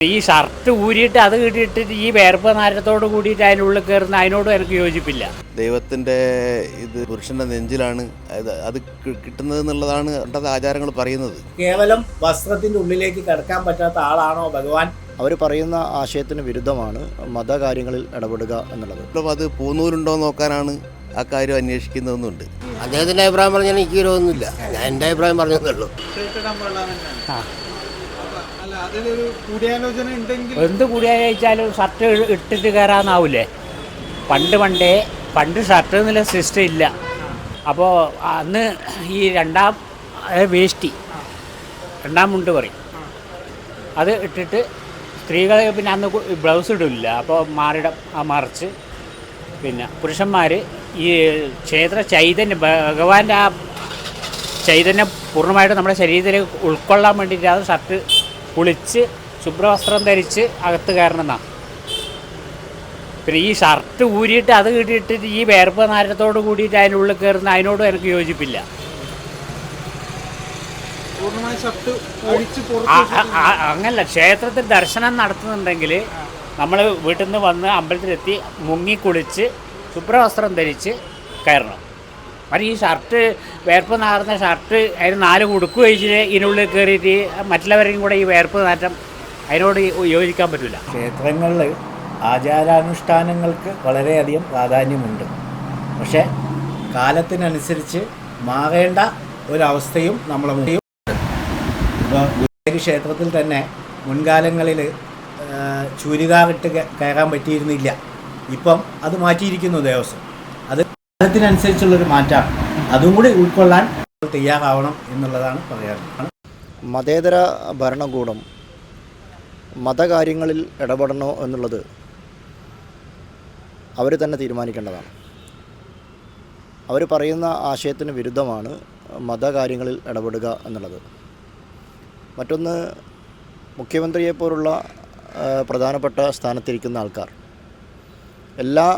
ഈ ഷർട്ട് ഊരിയിട്ട് അത് കിട്ടിയിട്ട് ഈ വേർപ്പ് നാരത്തോട് കൂടിയിട്ട് അതിനുള്ളിൽ കയറുന്ന അതിനോടും എനിക്ക് യോജിപ്പില്ല. ദൈവത്തിന്റെ ഇത് പുരുഷന്റെ നെഞ്ചിലാണ് അത് അത് കിട്ടുന്നത് എന്നുള്ളതാണ് പണ്ടത്തെ ആചാരങ്ങൾ പറയുന്നത്. കേവലം വസ്ത്രത്തിന്റെ ഉള്ളിലേക്ക് കിടക്കാൻ പറ്റാത്ത ആളാണോ ഭഗവാൻ? അവർ പറയുന്ന ആശയത്തിന് വിരുദ്ധമാണ് മതകാര്യങ്ങളിൽ ഇടപെടുക എന്നുള്ളത്. ഇപ്പം അത് പൂന്നൂരുണ്ടോ നോക്കാനാണ് ആ കാര്യം അന്വേഷിക്കുന്നതെന്നുണ്ട്. അദ്ദേഹത്തിന്റെ അഭിപ്രായം പറഞ്ഞാൽ എനിക്ക് വിരോധമൊന്നുമില്ല ഞാൻ എന്റെ അഭിപ്രായം പറഞ്ഞതേ ഉള്ളൂ ആ. അല്ല അതിലൊരു കൂടിയാലോചന ഉണ്ടെങ്കിൽ എന്ത് കൂടിയാലോചിച്ചാലും ഷർട്ട് ഇട്ടിട്ട് കയറാന്നാവൂലേ പണ്ട് പണ്ടേ പണ്ട് ഷർട്ട് എന്നുള്ള സിസ്റ്റം ഇല്ല. അപ്പോൾ അന്ന് ഈ രണ്ടാം വേഷ്ടി. രണ്ടാം മുണ്ട് പറയും. അത് ഇട്ടിട്ട് സ്ത്രീകൾ പിന്നെ അന്ന് ബ്ലൗസ് ഇടില്ല. അപ്പോൾ ആ മറിച്ച് പിന്നെ പുരുഷന്മാർ ഈ ക്ഷേത്ര ചൈതന്യം ഭഗവാന്റെ ആ ചൈതന്യം പൂർണമായിട്ട് നമ്മുടെ ശരീരത്തിൽ ഉൾക്കൊള്ളാൻ വേണ്ടിയിട്ടാണ് ഷർട്ട് കുളിച്ച് ശുഭ്രവസ്ത്രം ധരിച്ച് അകത്ത് കയറണമെന്നാണ് പിന്നെ ഈ ഷർട്ട് ഊരിയിട്ട് അത് കിട്ടിയിട്ട് ഈ വേർപ്പ് നാരത്തോട് കൂടിയിട്ട് അതിനുള്ളിൽ കയറുന്ന അതിനോടും എനിക്ക് യോജിപ്പില്ല. അങ്ങനല്ല. ക്ഷേത്രത്തിൽ ദർശനം നടത്തുന്നുണ്ടെങ്കിൽ നമ്മൾ വീട്ടിൽ നിന്ന് വന്ന് അമ്പലത്തിലെത്തി മുങ്ങി കുളിച്ച് ശുഭ്രവസ്ത്രം ധരിച്ച് കയറണം. మరి ഈ ഷർട്ട് വേർപ്പ് നാറുന്ന ഷർട്ട് അതിന് നാല് കുടുക്ക് കഴിച്ചിട്ട് ഇതിനുള്ളിൽ കയറിയിട്ട് മറ്റുള്ളവരെയും കൂടെ ഈ വേർപ്പ് നാറ്റം അതിനോട് യോജിക്കാൻ പറ്റില്ല ക്ഷേത്രങ്ങളിൽ ആചാരാനുഷ്ഠാനങ്ങൾക്ക് വളരെയധികം പ്രാധാന്യമുണ്ട്. പക്ഷേ കാലത്തിനനുസരിച്ച് മാറേണ്ട ഒരവസ്ഥയും നമ്മളെ ഇപ്പോൾ ഗുരുവായൂർ ക്ഷേത്രത്തിൽ തന്നെ മുൻകാലങ്ങളിൽ ചുരിദാറിട്ട് കയറാൻ പറ്റിയിരുന്നില്ല. ഇപ്പം അത് മാറ്റിയിരിക്കുന്നു ദേവസ്വം. അത് കാലത്തിനനുസരിച്ചുള്ളൊരു മാറ്റമാണ് അതും കൂടി ഉൾക്കൊള്ളാൻ തയ്യാറാവണം എന്നുള്ളതാണ് പറയാറുള്ളത് മതേതര ഭരണകൂടം മതകാര്യങ്ങളിൽ ഇടപെടണോ എന്നുള്ളത് അവർ തന്നെ തീരുമാനിക്കേണ്ടതാണ്. അവർ പറയുന്ന ആശയത്തിന് വിരുദ്ധമാണ് മതകാര്യങ്ങളിൽ ഇടപെടുക എന്നുള്ളത്. മറ്റൊന്ന് മുഖ്യമന്ത്രിയെപ്പോലുള്ള പ്രധാനപ്പെട്ട സ്ഥാനത്തിരിക്കുന്ന ആൾക്കാർ. എല്ലാ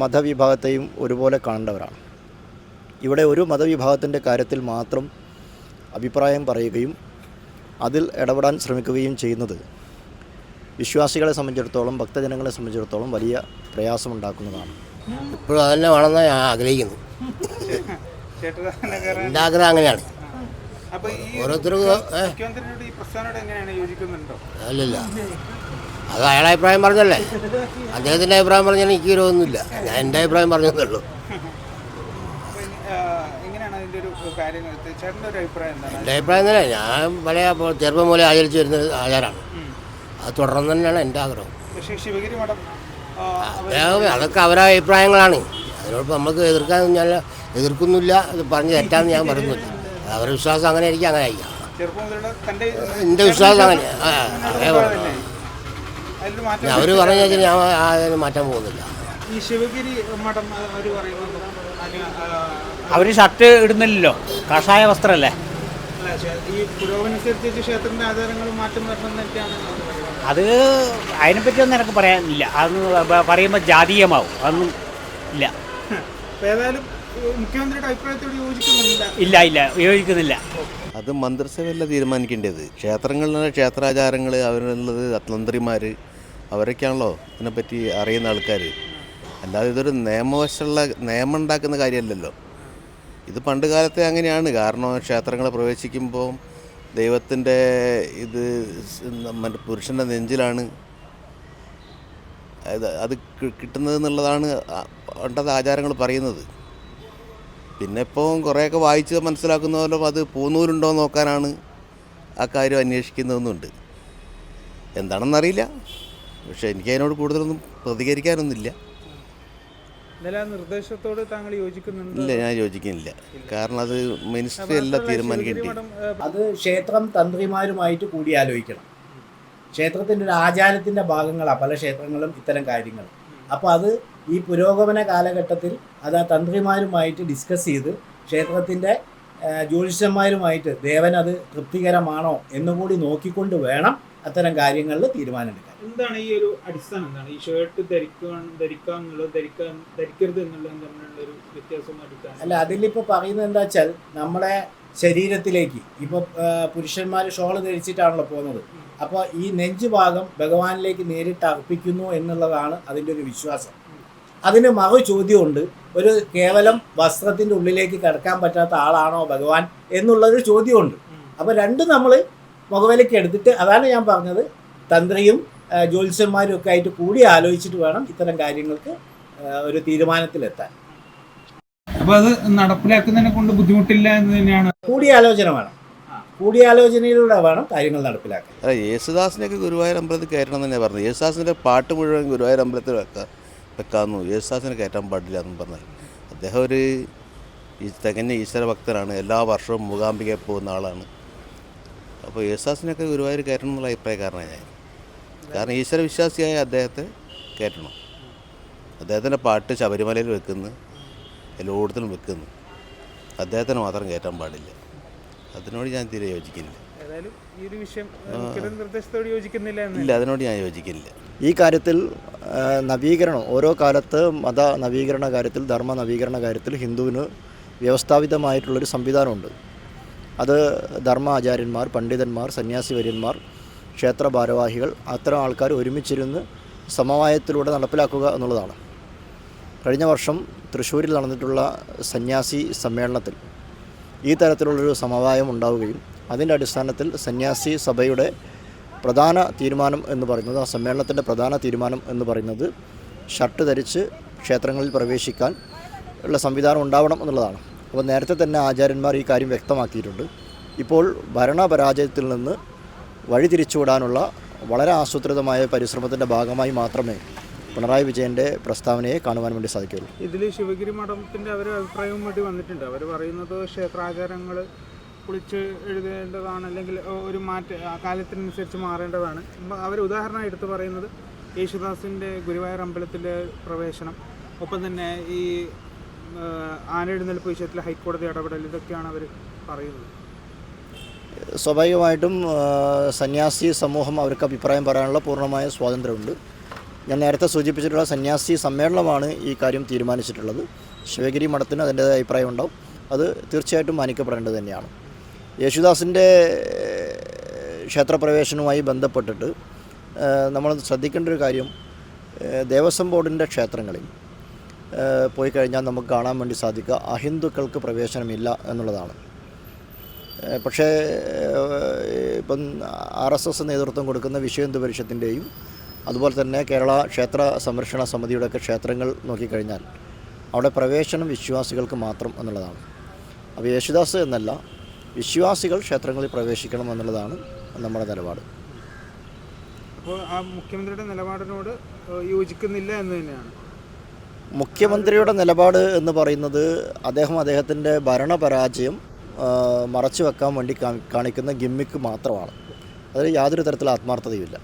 മതവിഭാഗത്തെയും ഒരുപോലെ കാണേണ്ടവരാണ്. ഇവിടെ ഒരു മതവിഭാഗത്തിന്റെ കാര്യത്തിൽ മാത്രം അഭിപ്രായം പറയുകയും അതിൽ ഇടപെടാൻ ശ്രമിക്കുകയും ചെയ്യുന്നത് വിശ്വാസികളെ സംബന്ധിച്ചിടത്തോളം ഭക്തജനങ്ങളെ സംബന്ധിച്ചിടത്തോളം വലിയ പ്രയാസമുണ്ടാക്കുന്നതാണ്. ഇപ്പോഴും അതന്നെ വേണമെന്ന് ഞാൻ ആഗ്രഹിക്കുന്നു എന്റെ ആഗ്രഹം അങ്ങനെയാണ്. ഈ ഓരോരുത്തർക്കും ഈ പ്രസ്താവനയോട് എങ്ങനെയാണ് യോജിക്കുന്നുണ്ടോ? അല്ലല്ല. അത് അയാളെ അഭിപ്രായം പറഞ്ഞല്ലേ? അദ്ദേഹത്തിന്റെ അഭിപ്രായം പറഞ്ഞാൽ എനിക്ക് വിരോധമൊന്നുമില്ല. ഞാൻ എന്റെ അഭിപ്രായം പറഞ്ഞതേ ഉള്ളൂ അപ്പൊ ഇനി, ആ, എങ്ങനെയാണ് അതിന്റെ ഒരു കാര്യങ്ങൾ ചേട്ടന്റെ ഒരു അഭിപ്രായം എന്താണ്? എന്റെ അഭിപ്രായം തന്നെ ഞാൻ പല ചെറുപ്പം പോലെ ആചരിച്ചു വരുന്ന ആചാരമാണ്. അത് തുടർന്ന് തന്നെയാണ് എന്റെ ആഗ്രഹം. അദ്ദേഹം അതൊക്കെ അവരുടെ അഭിപ്രായങ്ങളാണ്. അതിനോട് നമുക്ക് എതിർക്കാൻ ഞാൻ എതിർക്കുന്നില്ല. അത് പറഞ്ഞ് തെറ്റാന്ന് ഞാൻ പറയുന്നില്ല. അവരുടെ വിശ്വാസം അങ്ങനെ ആയിരിക്കും അങ്ങനെ ആയിരിക്കാം. എന്റെ വിശ്വാസം അങ്ങനെ ആ അതേ പറഞ്ഞു അതിലൊരു മാറ്റം അവർ പറഞ്ഞു വെച്ചാൽ ഞാൻ അതിന് മാറ്റാൻ പോകുന്നില്ല. ഈ ശിവഗിരി മഠം അവർ പറയുന്നത് അവർ ഷർട്ട് ഇടുന്നില്ലല്ലോ. കഷായ വസ്ത്രമല്ലേ അല്ല, അതിനെപ്പറ്റി ഈ പുരോഗമനുസരിച്ച് ക്ഷേത്രത്തിന്റെ ആചാരങ്ങൾ മാറ്റം. അത് അതിനെപ്പറ്റിയൊന്നും എനിക്ക് പറയാനില്ല. അതൊന്നും പറയുമ്പോൾ ജാതീയമാവും. അതൊന്നും ഇല്ല. അപ്പൊ ഏതായാലും ഈ മുഖ്യമന്ത്രിയുടെ അഭിപ്രായത്തോട് യോജിക്കുന്നില്ല ഇല്ല ഇല്ല. യോജിക്കുന്നില്ല. അത് മന്ത്രിസഭയല്ല തീരുമാനിക്കേണ്ടത്? ക്ഷേത്രങ്ങളിലെ ക്ഷേത്രാചാരങ്ങൾ അവരുള്ളത് തന്ത്രിമാർ അവരൊക്കെയാണല്ലോ ഇതിനെപ്പറ്റി അറിയുന്ന ആൾക്കാർ അല്ലാതെ ഇതൊരു നിയമവശമുള്ള നിയമം ഉണ്ടാക്കുന്ന കാര്യമല്ലല്ലോ. ഇത് പണ്ട് കാലത്തെ അങ്ങനെയാണ്. കാരണം ക്ഷേത്രങ്ങളെ പ്രവേശിക്കുമ്പോൾ ദൈവത്തിന്റെ ഇത് മറ്റേ പുരുഷന്റെ നെഞ്ചിലാണ്. അത് കിട്ടുന്നത് എന്നുള്ളതാണ് പണ്ടത്തെ ആചാരങ്ങൾ പറയുന്നത്. പിന്നെ ഇപ്പോൾ കുറേയൊക്കെ വായിച്ച് മനസ്സിലാക്കുന്ന പോലെ അത് പൂന്നൂരുണ്ടോ എന്ന് നോക്കാനാണ് ആ കാര്യം അന്വേഷിക്കുന്നതെന്നുണ്ട്. എന്താണെന്നറിയില്ല. പക്ഷേ എനിക്ക് അതിനോട് കൂടുതലൊന്നും പ്രതികരിക്കാനൊന്നുമില്ല. നിർദ്ദേശത്തോട് താങ്കൾ യോജിക്കുന്നുണ്ട്? ഇല്ല ഞാൻ യോജിക്കുന്നില്ല. കാരണം അത് മിനിസ്ട്രി അല്ല തീരുമാനിക്കേണ്ടി അത് ക്ഷേത്രം തന്ത്രിമാരുമായിട്ട് കൂടിയാലോചിക്കണം ക്ഷേത്രത്തിന്റെ ഒരു ആചാരത്തിന്റെ ഭാഗങ്ങളാണ് പല ക്ഷേത്രങ്ങളും ഇത്തരം കാര്യങ്ങൾ അപ്പോൾ അത് ഈ പുരോഗമന കാലഘട്ടത്തിൽ അത് ആ തന്ത്രിമാരുമായിട്ട് ഡിസ്കസ് ചെയ്ത് ക്ഷേത്രത്തിന്റെ ജ്യോതിഷന്മാരുമായിട്ട് ദേവൻ അത് തൃപ്തികരമാണോ എന്നുകൂടി നോക്കിക്കൊണ്ട് വേണം അത്തരം കാര്യങ്ങളിൽ തീരുമാനമെടുക്കാൻ. എന്താണ് ഈ ഒരു അടിസ്ഥാനം? എന്താണ് ഈ ഷർട്ട് ധരിക്കാൻ ധരിക്കാം എന്നുള്ളത് ധരിക്കാൻ ധരിക്കരുത് എന്നുള്ളത് തമ്മിലുള്ള ഒരു വ്യത്യാസം അടിസ്ഥാനം അല്ല അതിലിപ്പോൾ പറയുന്നത് എന്താ വെച്ചാൽ നമ്മുടെ ശരീരത്തിലേക്ക് ഇപ്പോൾ പുരുഷന്മാർ ഷോൾ ധരിച്ചിട്ടാണല്ലോ പോകുന്നത്. അപ്പോൾ ഈ നെഞ്ച് ഭാഗം ഭഗവാനിലേക്ക് നേരിട്ട് അർപ്പിക്കുന്നു എന്നുള്ളതാണ് അതിന്റെ ഒരു വിശ്വാസം. അതിന് മറു ചോദ്യമുണ്ട് ഒരു കേവലം വസ്ത്രത്തിന്റെ ഉള്ളിലേക്ക് കിടക്കാൻ പറ്റാത്ത ആളാണോ ഭഗവാൻ എന്നുള്ളൊരു ചോദ്യമുണ്ട്. അപ്പോൾ രണ്ടും നമ്മൾ മുഖവിലയ്ക്ക് എടുത്തിട്ട് അതാണ് ഞാൻ പറഞ്ഞത് തന്ത്രിയും ജ്യോത്സ്യന്മാരും ഒക്കെ ആയിട്ട് കൂടി ആലോചിച്ചിട്ട് വേണം ഇത്തരം കാര്യങ്ങൾക്ക് ഒരു തീരുമാനത്തിലെത്താൻ. അപ്പൊ അത് നടപ്പിലാക്കുന്നതിനെ കൊണ്ട് ബുദ്ധിമുട്ടില്ല എന്ന് തന്നെയാണ്? കൂടിയാലോചന വേണം. കൂടിയാലോചനയിലൂടെ വേണം കാര്യങ്ങൾ നടപ്പിലാക്കാൻ. അല്ല യേശുദാസിനെയൊക്കെ ഗുരുവായൂർ അമ്പലത്തിൽ കയറ്റണം എന്ന് തന്നെ പറഞ്ഞു യേശുദാസിന്റെ പാട്ട് മുഴുവൻ ഗുരുവായൂർ അമ്പലത്തിൽ വെക്കാം വെക്കാമെന്നു യേശുദാസിനെ കയറ്റാൻ പാടില്ല എന്നും പറഞ്ഞു അദ്ദേഹം ഒരു ഈ തികഞ്ഞ ഈശ്വര ഭക്തനാണ്. എല്ലാ വർഷവും മൂകാംബികയിൽ പോകുന്ന ആളാണ്. അപ്പോൾ യേശുദാസിനെയൊക്കെ ഗുരുവായൂർ കയറ്റണം എന്നുള്ള അഭിപ്രായക്കാരനാണ് ഞാൻ. കാരണം ഈശ്വര വിശ്വാസിയായ അദ്ദേഹത്തെ കയറ്റണം അദ്ദേഹത്തിന്റെ പാട്ട് ശബരിമലയിൽ വെക്കുന്നു. എല്ലായിടത്തിലും വെക്കുന്നു. അദ്ദേഹത്തിന് മാത്രം കയറ്റാൻ പാടില്ല. അതിനോട് ഞാൻ തീരെ യോജിക്കില്ല ഈ ഒരു വിഷയം മുഖ്യരുടെ നിർദ്ദേശത്തോട് യോജിക്കുന്നില്ല ഇല്ല അതിനോട് ഞാൻ യോജിക്കില്ല ഈ കാര്യത്തിൽ നവീകരണം ഓരോ കാലത്ത് മത നവീകരണ കാര്യത്തിൽ ധർമ്മ നവീകരണ കാര്യത്തിൽ ഹിന്ദുവിന് വ്യവസ്ഥാപിതമായിട്ടുള്ളൊരു സംവിധാനമുണ്ട്. അത് ധർമ്മ ആചാര്യന്മാർ പണ്ഡിതന്മാർ സന്യാസി വര്യന്മാർ ക്ഷേത്ര ഭാരവാഹികൾ അത്തരം ആൾക്കാർ ഒരുമിച്ചിരുന്ന് സമവായത്തിലൂടെ നടപ്പിലാക്കുക എന്നുള്ളതാണ്. കഴിഞ്ഞ വർഷം തൃശ്ശൂരിൽ നടന്നിട്ടുള്ള സന്യാസി സമ്മേളനത്തിൽ ഈ തരത്തിലുള്ളൊരു സമവായം ഉണ്ടാവുകയും അതിന്റെ അടിസ്ഥാനത്തിൽ സന്യാസി സഭയുടെ പ്രധാന തീരുമാനം എന്ന് പറയുന്നത് ആ സമ്മേളനത്തിന്റെ പ്രധാന തീരുമാനം എന്ന് പറയുന്നത് ഷർട്ട് ധരിച്ച് ക്ഷേത്രങ്ങളിൽ പ്രവേശിക്കാൻ ഉള്ള സംവിധാനം ഉണ്ടാവണം എന്നുള്ളതാണ്. അപ്പോൾ നേരത്തെ തന്നെ ആചാര്യന്മാർ ഈ കാര്യം വ്യക്തമാക്കിയിട്ടുണ്ട്. ഇപ്പോൾ ഭരണപരാജയത്തിൽ നിന്ന് വഴി തിരിച്ചുവിടാനുള്ള വളരെ ആസൂത്രിതമായ പരിശ്രമത്തിന്റെ ഭാഗമായി മാത്രമേ പിണറായി വിജയന്റെ പ്രസ്താവനയെ കാണുവാൻ വേണ്ടി സാധിക്കുകയുള്ളൂ. ഇതിൽ ശിവഗിരി മഠത്തിന്റെ അവർ അഭിപ്രായവും വേണ്ടി വന്നിട്ടുണ്ട്. അവർ പറയുന്നത് ക്ഷേത്രാചാരങ്ങൾ കുളിച്ച് എഴുതേണ്ടതാണ് അല്ലെങ്കിൽ ഒരു മാറ്റ കാലത്തിനനുസരിച്ച് മാറേണ്ടതാണ്. അവർ ഉദാഹരണം എടുത്തു പറയുന്നത് യേശുദാസിന്റെ ഗുരുവായൂർ അമ്പലത്തിലെ പ്രവേശനം ഒപ്പം തന്നെ ഈ ആന എഴുന്നേൽപ്പ് വിഷയത്തിലെ ഹൈക്കോടതി ഇടപെടൽ ഇതൊക്കെയാണ് അവർ പറയുന്നത്. സ്വാഭാവികമായിട്ടും സന്യാസി സമൂഹം അവർക്ക് അഭിപ്രായം പറയാനുള്ള പൂർണമായ സ്വാതന്ത്ര്യമുണ്ട്. ഞാൻ നേരത്തെ സൂചിപ്പിച്ചിട്ടുള്ള സന്യാസി സമ്മേളനമാണ് ഈ കാര്യം തീരുമാനിച്ചിട്ടുള്ളത്. ശിവഗിരി മഠത്തിന് അതിന്റേതായ അഭിപ്രായം ഉണ്ടാവും അത് തീർച്ചയായിട്ടും മാനിക്കപ്പെടേണ്ടത് തന്നെയാണ്. യേശുദാസിന്റെ ക്ഷേത്രപ്രവേശനവുമായി ബന്ധപ്പെട്ടിട്ട് നമ്മൾ ശ്രദ്ധിക്കേണ്ട ഒരു കാര്യം ദേവസ്വം ബോർഡിന്റെ ക്ഷേത്രങ്ങളിൽ പോയി കഴിഞ്ഞാൽ നമുക്ക് കാണാൻ വേണ്ടി സാധിക്കുക. അഹിന്ദുക്കൾക്ക് പ്രവേശനമില്ല എന്നുള്ളതാണ്. പക്ഷേ ഇപ്പം ആർ എസ് എസ് നേതൃത്വം കൊടുക്കുന്ന വിശ്വഹിന്ദു പരിഷത്തിന്റെയും അതുപോലെ തന്നെ കേരള ക്ഷേത്ര സംരക്ഷണ സമിതിയുടെയൊക്കെ ക്ഷേത്രങ്ങൾ നോക്കിക്കഴിഞ്ഞാൽ അവിടെ പ്രവേശനം വിശ്വാസികൾക്ക് മാത്രം എന്നുള്ളതാണ്. അപ്പോൾ യേശുദാസ് എന്നല്ല വിശ്വാസികൾ ക്ഷേത്രങ്ങളിൽ പ്രവേശിക്കണം എന്നുള്ളതാണ് നമ്മുടെ നിലപാട്. അപ്പോൾ ആ മുഖ്യമന്ത്രിയുടെ നിലപാടിനോട് യോജിക്കുന്നില്ല എന്ന് തന്നെയാണ്. മുഖ്യമന്ത്രിയുടെ നിലപാട് എന്ന് പറയുന്നത് അദ്ദേഹം അദ്ദേഹത്തിന്റെ ഭരണപരാജയം മറച്ചു വെക്കാൻ വേണ്ടി കാണിക്കുന്ന ഗിമ്മിക്ക് മാത്രമാണ്. അതിൽ യാതൊരു തരത്തിലുള്ള ആത്മാർത്ഥതയുമില്ല.